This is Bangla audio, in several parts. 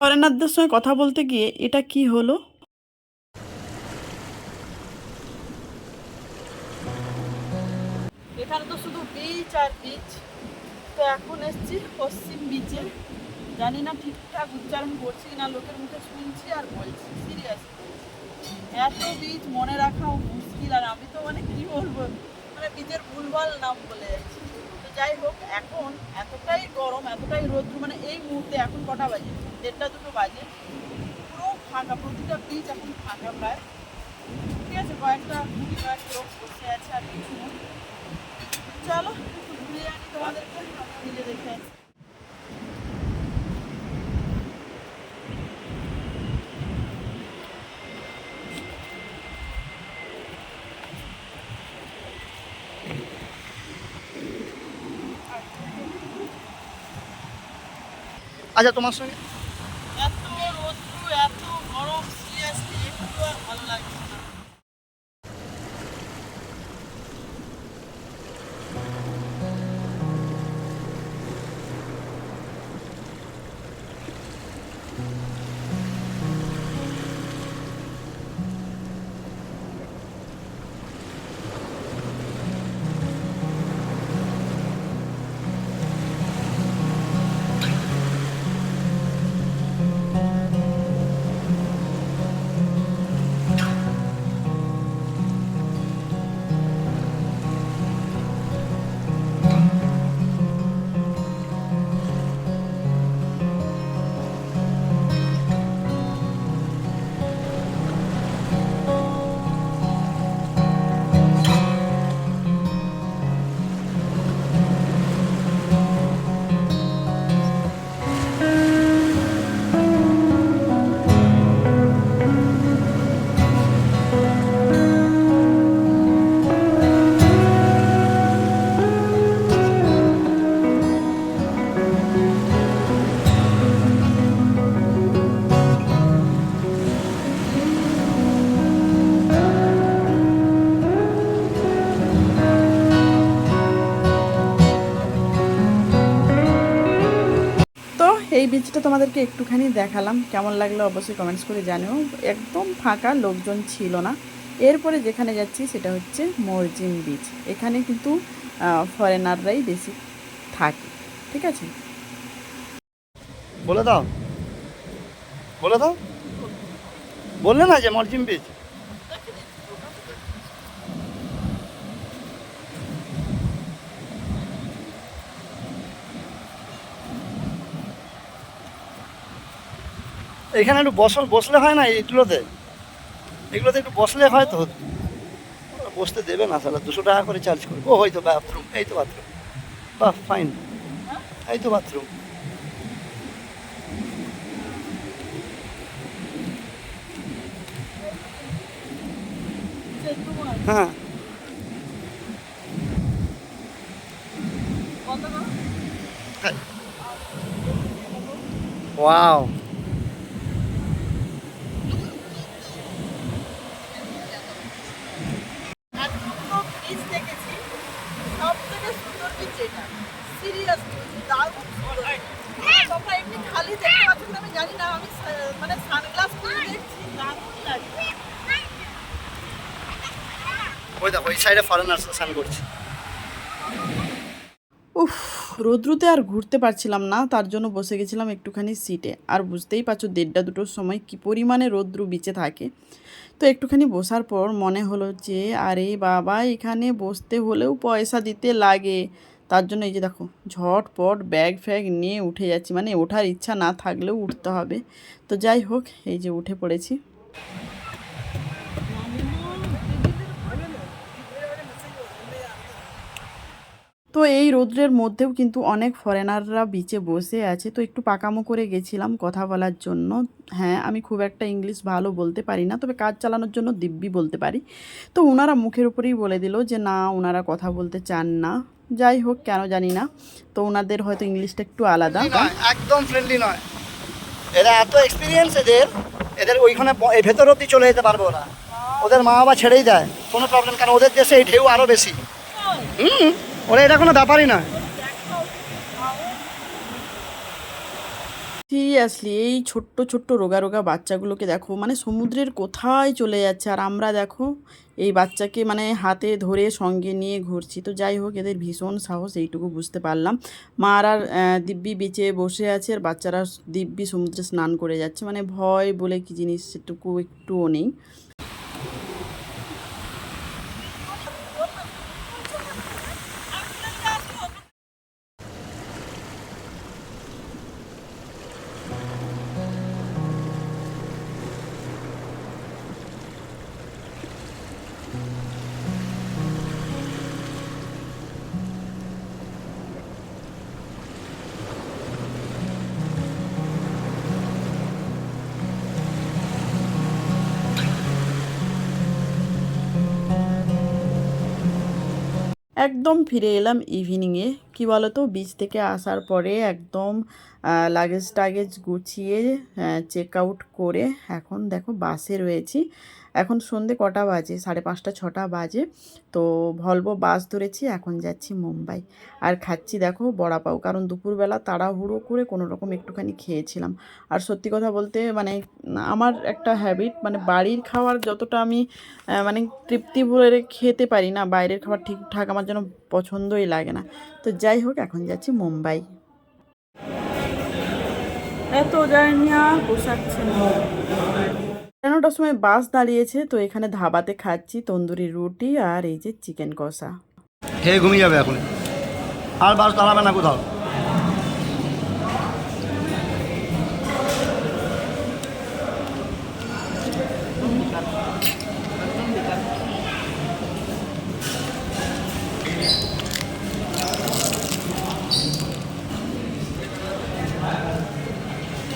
ফরেনারদের সঙ্গে কথা বলতে গিয়ে এটা কি হলো? এখানে তো শুধু বিচ আর বিচ তো এখন এসছি পশ্চিম বিচে জানি না ঠিকঠাক উচ্চারণ করছি না লোকের মুখে শুনছি আর বলছি সিরিয়াস এত বীজ মনে রাখাও মুশকিল আর আমি তো মানে কি বলব? মানে বীজের ভুলভাল নাম বলে যাচ্ছি। যাই হোক, এখন এতটাই গরম, এতটাই রোদ্র মানে এই মুহূর্তে এখন কটা বাজে? দেড়টা, দুটো বাজে। পুরো ফাঁকা, প্রতিটা বীজ এখন ফাঁকা প্রায়। ঠিক আছে, কয়েকটা খুবই কয়েকটা লোক বসে আছে আর কিছু চলো, একটু ঘুরে আনি তোমাদেরকে মিলে দেখে আচ্ছা তোমার সঙ্গে এই বীজটা তোমাদেরকে একটুখানি দেখালাম। কেমন লাগল অবশ্যই কমেন্টস করে জানিও। একদম ফাঁকা লোকজন ছিল না। এরপরে যেখানে যাচ্ছি সেটা হচ্ছে মরজিন বীচ এখানে কিন্তু ফরেনাররাই বেশি থাকে। ঠিক আছে? বলে দাও। বলে দাও। বললে না যে মরজিম বীজ? এখানে একটু বসল বসলে হয় না এইগুলোতে? এগুলোতে একটু বসলে হয় তো? বসতে দেবে না তাহলে দুশো টাকা করে চার্জ করবে। ও হয়তো বাথরুম এই তো বাথরুম বাহ ফাইন এই তো বাথরুম হ্যাঁ। ওয়াও এতগুলো বীজ দেখেছি সব থেকে সুন্দর বীজ এটা সিরিয়াসলি দারুণ সুন্দর তোমরা এমনি খালি দেখতে পাচ্ছ কিনা আমি জানি না আমি সা- মানে সানগ্লাস পরে দেখছি দারুণ লাগছে ওই দেখো ওই সাইডে স্নান করছে। উফ, রোদ্রুতে আর ঘুরতে পারছিলাম না, তার জন্য বসে গেছিলাম একটুখানি সিটে আর বুঝতেই পারছ, দেড়টা দুটোর সময় কি পরিমাণে রোদ্রু বিচে থাকে। তো একটুখানি বসার পর মনে হলো যে, আরে বাবা, এখানে বসতে হলেও পয়সা দিতে লাগে। তার জন্য এই যে দেখো, ঝটপট ব্যাগ ফ্যাগ নিয়ে উঠে যাচ্ছি। মানে ওঠার ইচ্ছা না থাকলেও উঠতে হবে। তো যাই হোক, এই যে উঠে পড়েছি। তো এই রৌদ্রের মধ্যেও কিন্তু অনেক ফরেনাররা বিচে বসে আছে। তো একটু পাকামো করে গেছিলাম কথা বলার জন্য। হ্যাঁ আমি খুব একটা ইংলিশ ভালো বলতে পারি না, তবে কাজ চালানোর জন্য দিব্যি বলতে পারি। তো ওনারা মুখের উপরেই বলে দিল যে, না ওনারা কথা বলতে চান না। যাই হোক, কেন জানি না। তো ওনাদের হয়তো ইংলিশটা একটু আলাদা। একদম ফ্রেন্ডলি নয়। এরা এত এক্সপিরিয়েন্স এদের এদের ওইখানে ভেতর অব্দি চলে যেতে পারবে ওরা। ওদের মা বাবা ছেড়েই দেয়, কোনো প্রবলেম কারণ ওদের দেশে এই ঢেউ আরও বেশি। হুম? ওরা এটা কোনো ব্যাপারই নয় সিরিয়াসলি এই ছোট্ট ছোট্ট রোগা রোগা বাচ্চাগুলোকে দেখো মানে সমুদ্রের কোথায় চলে যাচ্ছে আর আমরা দেখো এই বাচ্চাকে মানে হাতে ধরে সঙ্গে নিয়ে ঘুরছি। তো যাই হোক এদের ভীষণ সাহস এইটুকু বুঝতে পারলাম। মা আর আর, দিব্যি বেঁচে বসে আছে আর বাচ্চারা দিব্যি সমুদ্রে স্নান করে যাচ্ছে। মানে ভয় বলে কি জিনিস সেটুকু একটুও নেই। একদম ফিরে এলাম ইভিনিংয়ে কি বলো তো বিচ থেকে আসার পরে একদম লাগেজ টাগেজ গুছিয়ে চেক আউট করে এখন দেখো বাসে রয়েছি। এখন সন্ধে কটা বাজে? সাড়ে পাঁচটা, ছটা বাজে। তো ভলভো বাস ধরেছি, এখন যাচ্ছি মুম্বাই। আর খাচ্ছি দেখো বড়া পাও, কারণ দুপুরবেলা তাড়াহুড়ো করে কোনো রকম একটুখানি খেয়েছিলাম। আর সত্যি কথা বলতে মানে আমার একটা হ্যাবিট মানে বাড়ির খাবার যতটা আমি মানে তৃপ্তি ভরে খেতে পারি না, বাইরের খাবার ঠিকঠাক আমার যেন পছন্দই লাগে না। তো যাই হোক এখন যাচ্ছি মুম্বাই। এত জার্নি আর পোষাচ্ছে এগারোটার সময় বাস দাঁড়িয়েছে তো এখানে ধাবাতে খাচ্ছি তন্দুরি রুটি আর এই যে চিকেন কষা। খেয়ে ঘুমিয়ে যাবে এখন। আর বাস দাঁড়াবে না কোথাও।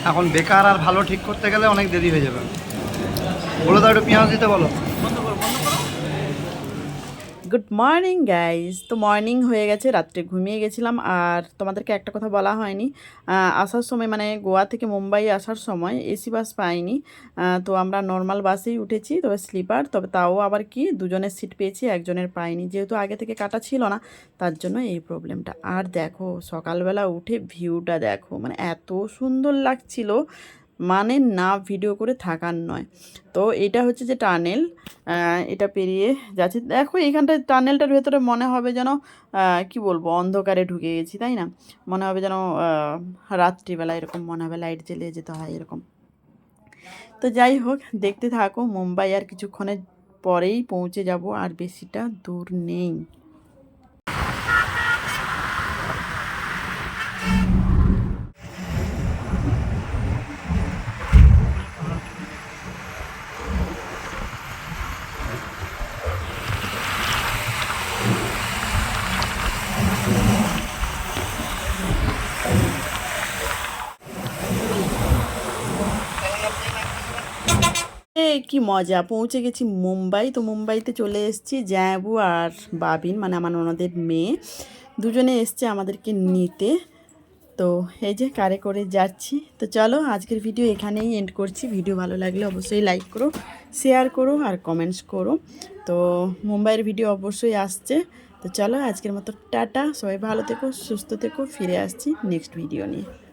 এখন বেকার আর ভালো ঠিক করতে গেলে অনেক দেরি হয়ে যাবে। বলো তো একটু পেঁয়াজ দিতে বলো। গুড মর্নিং গাইজ তো মর্নিং হয়ে গেছে, রাত্রে ঘুমিয়ে গেছিলাম, আর তোমাদেরকে একটা কথা বলা হয়নি। আসার সময় মানে গোয়া থেকে মুম্বাই আসার সময় এসি বাস পাইনি। তো আমরা নর্মাল বাসেই উঠেছি, তবে স্লিপার তবে তাও আবার কি, দুজনের সিট পেয়েছি, একজনের পাইনি। যেহেতু আগে থেকে কাটা ছিল না, তার জন্য এই প্রবলেমটা আর দেখো, সকালবেলা উঠে ভিউটা দেখো মানে এত সুন্দর লাগছিল। মানে না ভিডিও করে থাকার নয়। তো এটা হচ্ছে যে টানেল এটা পেরিয়ে যাচ্ছি। দেখো এইখানটা টানেলটার ভেতরে মনে হবে যেন কি বলব, অন্ধকারে ঢুকে গেছি, তাই না? মনে হবে যেন রাত্রিবেলা এরকম মনে হবে লাইট জ্বেলিয়ে যেতে হয় এরকম। তো যাই হোক, দেখতে থাকো, মুম্বাই আর কিছুক্ষণের পরেই পৌঁছে যাব, আর বেশিটা দূর নেই। কি মজা? পৌঁছে গেছি মুম্বাই। তো মুম্বাইতে চলে এসেছি জ্যাবু আর বাবিন মানে আমার ওনাদের মেয়ে। দুজনে এসছে আমাদেরকে নিতে। তো এই যে কারে করে যাচ্ছি। তো চলো, আজকের ভিডিও এখানেই এন্ড করছি। ভিডিও ভালো লাগলে অবশ্যই লাইক করো শেয়ার করো আর কমেন্টস করো। তো মুম্বাইয়ের ভিডিও অবশ্যই আসছে। তো চলো, আজকের মতো টাটা। সবাই ভালো থেকো, সুস্থ থেকো। ফিরে আসছি নেক্সট ভিডিও নিয়ে।